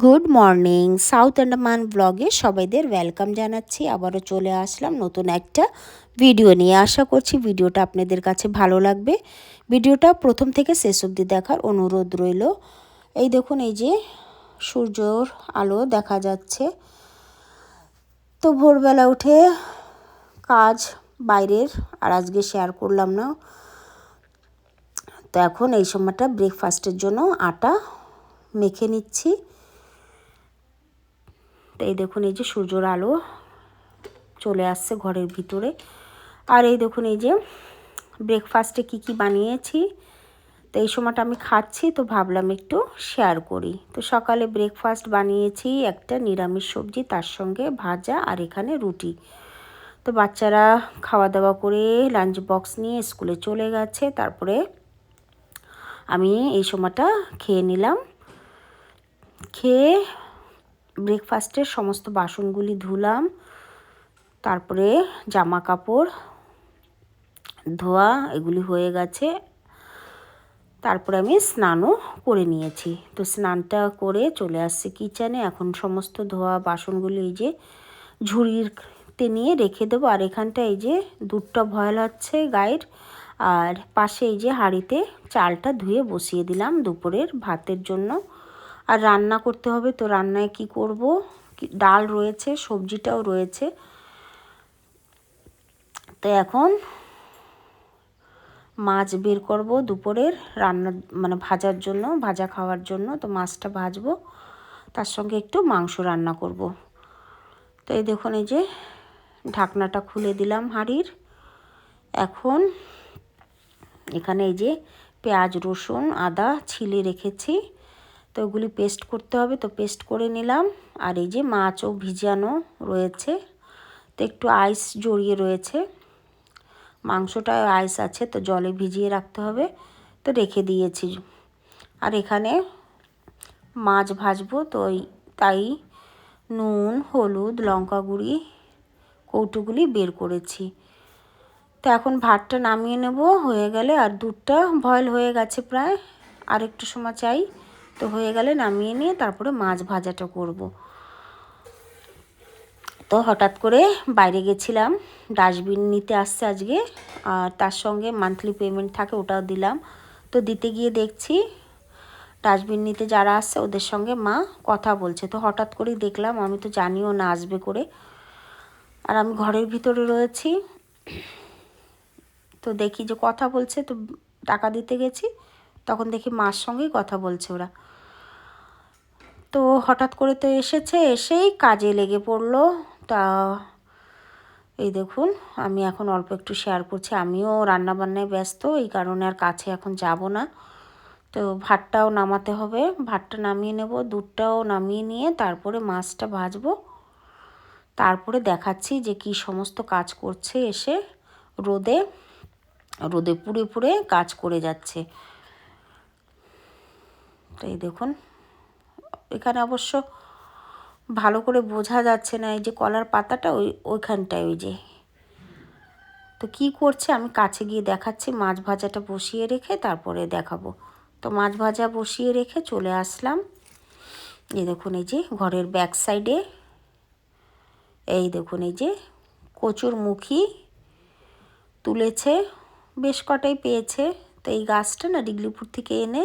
Good morning south Andaman ব্লগে সবাইদের welcome জানাচ্ছি। আবারও চলে আসলাম নতুন একটা ভিডিও নিয়ে। আশা করছি ভিডিওটা আপনাদের কাছে ভালো লাগবে। ভিডিওটা প্রথম থেকে শেষ অবধি দেখার অনুরোধ রইল। এই দেখুন, এই যে সূর্যর আলো দেখা যাচ্ছে। তো ভোরবেলা উঠে কাজ বাইরের, আর আজকে শেয়ার করলাম না। তো এখন এই সময়টা ব্রেকফাস্টের জন্য আটা মেখে নিচ্ছি। তো এই দেখুন, এই যে সূর্যর আলো চলে আসছে ঘরের ভিতরে। আর এই দেখুন, এই যে ব্রেকফাস্টে কি কি বানিয়েছি, তো এই সময়টা আমি খাচ্ছি, তো ভাবলাম একটু শেয়ার করি। তো সকালে ব্রেকফাস্ট বানিয়েছি, একটা নিরামিষ সবজি, তার সঙ্গে ভাজা আর এখানে রুটি। তো বাচ্চারা খাওয়া দাওয়া করে লাঞ্চ বক্স নিয়ে স্কুলে চলে গেছে, তারপরে আমি এই সময়টা খেয়ে নিলাম। খেয়ে ব্রেকফাস্টের সমস্ত বাসনগুলি ধুলাম, তারপরে জামা কাপড় ধোয়া এগুলি হয়ে গেছে। তারপরে আমি স্নানও করে নিয়েছি। তো স্নানটা করে চলে আসছি কিচেনে। এখন সমস্ত ধোয়া বাসনগুলি এই যে ঝুড়িতে নিয়ে রেখে দেবো। আর এখানটা এই যে দুধটা ভয়াল হচ্ছে গায়ের। আর পাশে এই যে হাঁড়িতে চালটা ধুয়ে বসিয়ে দিলাম দুপুরের ভাতের জন্য। আর রান্না করতে হবে, তো রান্নায় কি করব? ডাল রয়েছে, সবজিটাও রয়েছে। তো এখন মাছ বের করব দুপুরের রান্না মানে ভাজার জন্য, ভাজা খাওয়ার জন্য। তো মাছটা ভাজবো, তার সঙ্গে একটু মাংস রান্না করব। তো এই দেখুন, এই যে ঢাকনাটা খুলে দিলাম হাঁড়ির। এখন এখানে এই যে পেঁয়াজ, রসুন, আদা ছিলে রেখেছি। তো ওগুলি পেস্ট করতে হবে। তো পেস্ট করে নিলাম। আর এই যে মাছও ভিজানো রয়েছে। তো একটু আইস জড়িয়ে রয়েছে। মাংসটায় আইস আছে, তো জলে ভিজিয়ে রাখতে হবে। তো রেখে দিয়েছি। আর এখানে মাছ ভাজবো। তো তাই নুন, হলুদ, লঙ্কা গুঁড়ি, কৌটোগুলি বের করেছি। তো এখন ভাতটা নামিয়ে নেব। হয়ে গেলে আর দুধটা ভয়েল হয়ে গেছে প্রায়। আর একটু সময় চাই। তো হয়ে গেলে নামিয়ে নিয়ে তারপরে মাছ ভাজাটা করব। তো হঠাৎ করে বাইরে গেছিলাম, ডাস্টবিন নিতে আসছে আজকে, আর তার সঙ্গে মান্থলি পেমেন্ট থাকে ওটাও দিলাম। তো দিতে গিয়ে দেখছি ডাস্টবিন নিতে যারা আসছে ওদের সঙ্গে মা কথা বলছে। তো হঠাৎ করেই দেখলাম, আমি তো জানিও না আসবে করে। আর আমি ঘরের ভিতরে রয়েছি। তো দেখি যে কথা বলছে, তো টাকা দিতে গেছি, তখন দেখি মার সঙ্গেই কথা বলছে ওরা। তো হঠাৎ করে তো এসেছে, এসেই কাজে লেগে পড়ল। তা এই দেখুন, আমি এখন অল্প একটু শেয়ার করছি। আমিও রান্নাবান্নায় ব্যস্ত, এই কারণে আর কাছে এখন যাব না। তো ভাতটাও নামাতে হবে। ভাতটা নামিয়ে নেব, দুধটাও নামিয়ে নিয়ে তারপরে মাছটা ভাজবো। তারপরে দেখাচ্ছি যে কি সমস্ত কাজ করছে এসে। রোদে রোদে পুড়ে পুড়ে কাজ করে যাচ্ছে। তো এই দেখুন এখানে অবশ্য ভালো করে বোঝা যাচ্ছে না, এই যে কলার পাতাটা ওই, ওইখানটায় ওই যে। তো কি করছে? আমি কাছে গিয়ে দেখাচ্ছি, মাছ ভাজাটা বসিয়ে রেখে তারপরে দেখাবো। তো মাছ ভাজা বসিয়ে রেখে চলে আসলাম। এই দেখুন, এই যে ঘরের ব্যাক সাইডে এই দেখুন, এই যে কচুর মুখী তুলেছে, বেশ কটাই পেয়েছে। তো এই গাছটা না ডিগলিপুর থেকে এনে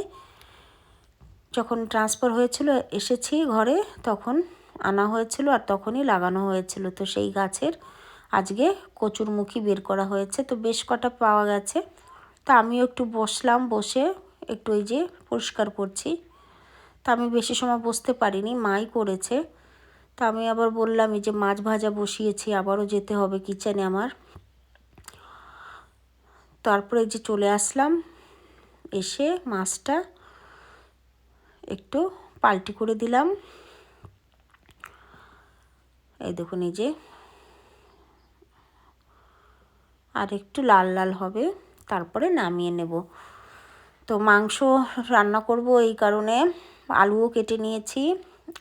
যখন ট্রান্সফার হয়েছিল, এসেছি ঘরে, তখন আনা হয়েছিল আর তখনই লাগানো হয়েছিল। তো সেই গাছের আজকে কচুর কচুরমুখী বের করা হয়েছে। তো বেশ কটা পাওয়া গেছে। তা আমিও একটু বসলাম, বসে একটু ওই যে পরিষ্কার করছি। তা আমি বেশি সময় বসতে পারিনি, মাই করেছে। তা আমি আবার বললাম, এই যে মাছ ভাজা বসিয়েছি, আবারও যেতে হবে কিচেনে আমার। তারপরে যে চলে আসলাম, এসে মাছটা একটু পাল্টি করে দিলাম। এই দেখুন, এই যে আর একটু লাল লাল হবে, তারপরে নামিয়ে নেব। তো মাংস রান্না করব এই কারণে। আলুও কেটে নিয়েছি।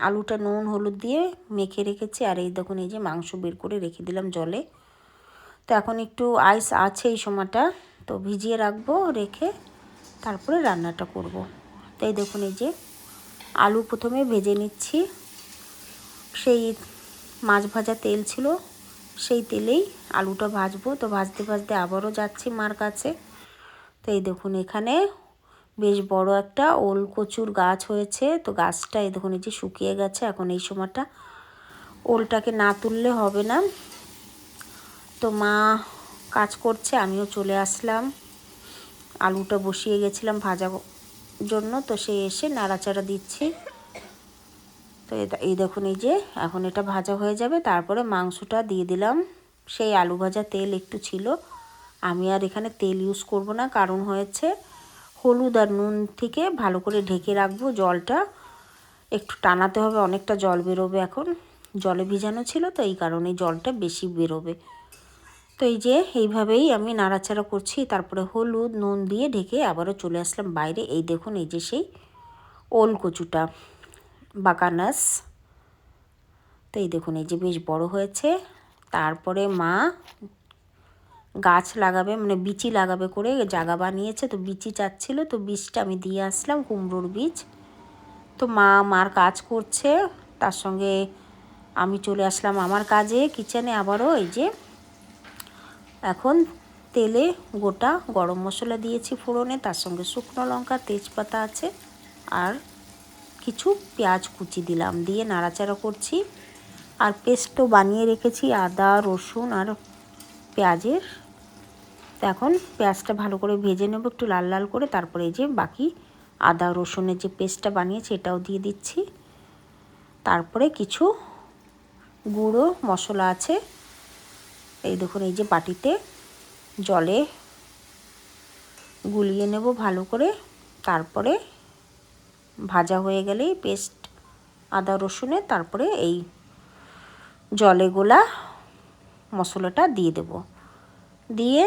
আলুটা নুন, হলুদ দিয়ে মেখে রেখেছি। আর এই দেখুন, এই যে মাংস বের করে রেখে দিলাম জলে। তো এখন একটু আইস আছে এই সময়টা, তো ভিজিয়ে রাখব, রেখে তারপরে রান্নাটা করব। তাই দেখুন, এই যে আলু প্রথমে ভেজে নিচ্ছি। সেই মাছ ভাজা তেল ছিল, সেই তেলেই আলুটা ভাজবো। তো ভাজতে ভাজতে আবারও যাচ্ছি মার কাছে। তো এই দেখুন, এখানে বেশ বড় একটা ওল কচুর গাছ হয়েছে। তো গাছটা এই দেখুন, এই যে শুকিয়ে গেছে। এখন এই সময়টা ওলটাকে না তুললে হবে না। তো মা কাজ করছে, আমিও চলে আসলাম। আলুটা বসিয়ে গেছিলাম ভাজা জন্য তো সে এসে নাড়াচাড়া দিচ্ছি। তো এই দেখুন এই যে, এখন এটা ভাজা হয়ে যাবে। তারপরে মাংসটা দিয়ে দিলাম। সেই আলু ভাজা তেল একটু ছিল। আমি আর এখানে তেল ইউজ করব না। কারণ হয়েছে হলুদ আর নুন থেকে ভালো করে ঢেকে রাখব জলটা। একটু টানাতে হবে, অনেকটা জল বেরোবে এখন। জলে ভিজানো ছিল, তো এই কারণে জলটা বেশি বেরোবে। তো এই যে এইভাবেই আমি নাড়াচাড়া করছি, তারপরে হলুদ, নুন দিয়ে ঢেকে আবারও চলে আসলাম বাইরে। এই দেখুন, এই যে সেই ওল কচুটা, বাকানাস। তো এই দেখুন, এই যে বেশ বড় হয়েছে। তারপরে মা গাছ লাগাবে মানে বিচি লাগাবে করে জায়গা বানিয়েছে। তো বিচি চাচ্ছিল, তো বীজটা আমি দিয়ে আসলাম, কুমড়োর বীজ। তো মা মার কাজ করছে, তার সঙ্গে আমি চলে আসলাম আমার কাজে, কিচেনে আবারও এই যে এখন তেলে গোটা গরম মশলা দিয়েছি ফোড়নে, তার সঙ্গে শুকনো লঙ্কা, তেজপাতা আছে আর কিছু পেঁয়াজ কুচি দিলাম, দিয়ে নাড়াচাড়া করছি। আর পেস্টও বানিয়ে রেখেছি, আদা, রসুন আর পেঁয়াজের। এখন পেঁয়াজটা ভালো করে ভেজে নেব একটু লাল লাল করে, তারপরে যে বাকি আদা, রসুনের যে পেস্টটা বানিয়েছি এটাও দিয়ে দিচ্ছি। তারপরে কিছু গুঁড়ো মশলা আছে এই দেখুন, এই যে বাটিতে জলে গুলিয়ে নেব ভালো করে। তারপরে ভাজা হয়ে গেলেই পেস্ট আদা রসুনে তারপরে এই জলে গোলা মশলাটা দিয়ে দেব। দিয়ে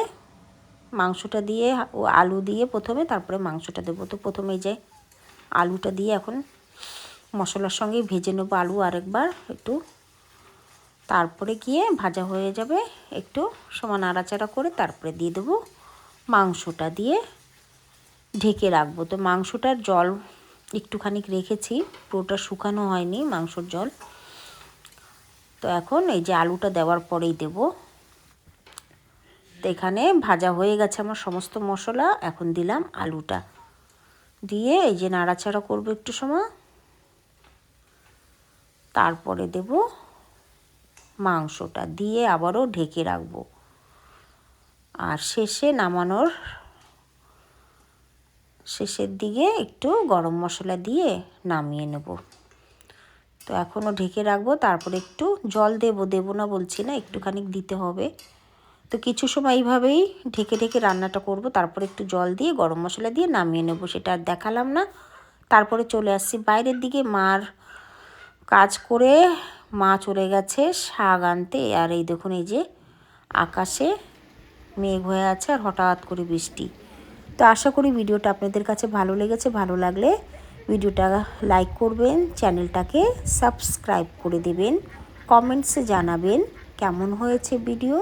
মাংসটা দিয়ে ও আলু দিয়ে প্রথমে তারপরে মাংসটা দেবো। তো প্রথমে যে আলুটা দিয়ে এখন মশলার সঙ্গে ভেজে নেব আলু আরেকবার একটু। তারপরে গিয়ে ভাজা হয়ে যাবে। একটু সমান নাড়াচাড়া করে তারপরে দিয়ে দেবো মাংসটা দিয়ে। ঢেকে রাখব। তো মাংসটার জল একটুখানি রেখেছি, পুরোটা শুকানো হয়নি মাংসর জল। তো এখন এই যে আলুটা দেওয়ার পরেই দেব। তো এখানে ভাজা হয়ে গেছে আমার সমস্ত মশলা, এখন দিলাম আলুটা। দিয়ে এই যে নাড়াচাড়া করব একটু সময়। তারপরে দেব মাংসটা দিয়ে আবারও ঢেকে রাখব। আর শেষে নামানোর শেষের দিকে একটু গরম মশলা দিয়ে নামিয়ে নেব। তো এখনও ঢেকে রাখব, তারপরে একটু জল দেবো দেবো না বলছি না, একটুখানি দিতে হবে। তো কিছু সময় এইভাবেই ঢেকে ঢেকে রান্নাটা করব, তারপরে একটু জল দিয়ে গরম মশলা দিয়ে নামিয়ে নেব, সেটা আর দেখালাম না। তারপরে চলে আসছি বাইরের দিকে, মার কাজ করে মা চলে গেছে, শাক আনতে। আর এই দেখুন, এই যে আকাশে মেঘ হয়ে আছে আর হঠাৎ করে বৃষ্টি। তো আশা করি ভিডিওটা আপনাদের কাছে ভালো লেগেছে, ভালো লাগলে ভিডিওটা লাইক করবেন, চ্যানেলটাকে সাবস্ক্রাইব করে দেবেন, কমেন্টসে জানাবেন কেমন হয়েছে ভিডিও।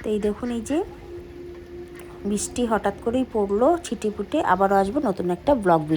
তো এই দেখুন, এই যে বৃষ্টি হঠাৎ করেই পড়ল ছিটে ফুটে আবারও আসব নতুন একটা ব্লগ ভিডিও।